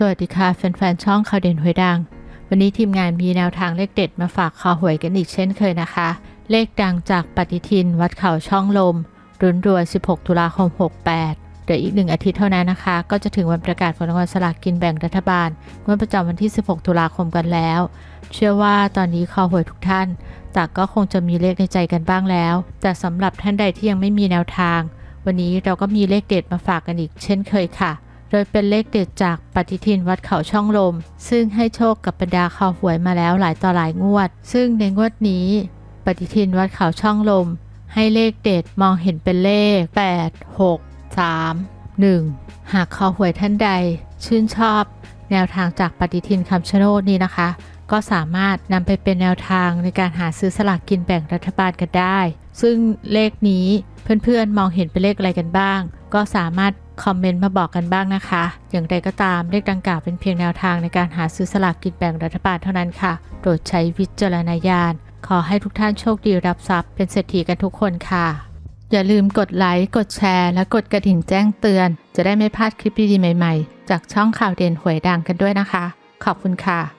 สวัสดีค่ะแฟนๆช่องข่าวเด่นหวยดัง วันนี้ทีมงานมีแนวทางเลขเด็ดมาฝากคอหวยกันอีกเช่นเคยนะคะ เลขดังจากปฏิทินวัดเขาช่องลมรุนรัว 16 ตุลาคม 68เดี๋ยวอีกหนึ่งอาทิตย์เท่านั้นนะคะ ก็จะถึงวันประกาศผลรางวัลสลากกินแบ่งรัฐบาลงวดประจำวันที่ 16 ตุลาคมกันแล้ว เชื่อว่าตอนนี้คอหวยทุกท่าน ต่างก็คงจะมีเลขในใจกันบ้างแล้ว แต่สำหรับท่านใดที่ยังไม่มีแนวทาง วันนี้เราก็มีเลขเด็ดมาฝากกันอีกเช่นเคยค่ะ โดยเป็นเลขเด็ดจากปฏิทินวัดเขาช่องลม ซึ่งให้โชคกับบรรดาคอหวยมาแล้วหลายต่อหลายงวด ซึ่งในงวดนี้ ปฏิทินวัดเขาช่องลม ให้เลขเด็ดมองเห็นเป็นเลข 8 6 3 1 หากคอหวยท่านใด ชื่นชอบ แนวทางจากปฏิทินคำชะโนดนี้นะคะ ก็สามารถนำไปเป็นแนวทางในการหาซื้อสลากกินแบ่งรัฐบาลกันได้ ซึ่งเลขนี้เพื่อนๆมองเห็นเป็นเลขอะไรกันบ้าง ก็สามารถคอมเมนต์มาบอกกันบ้างนะคะ อย่างไรก็ตามเลขดังกล่าวเป็นเพียงแนวทางในการหาซื้อสลากกินแบ่งรัฐบาลเท่านั้นค่ะ โปรดใช้วิจารณญาณ ขอให้ทุกท่านโชคดีรับทรัพย์เป็นเศรษฐีกันทุกคนค่ะ อย่าลืมกดไลค์ กดแชร์ และกดกระดิ่งแจ้งเตือน จะได้ไม่พลาดคลิปดีๆใหม่ๆ จากช่องข่าวเด่นหวยดังกันด้วยนะคะ ขอบคุณค่ะ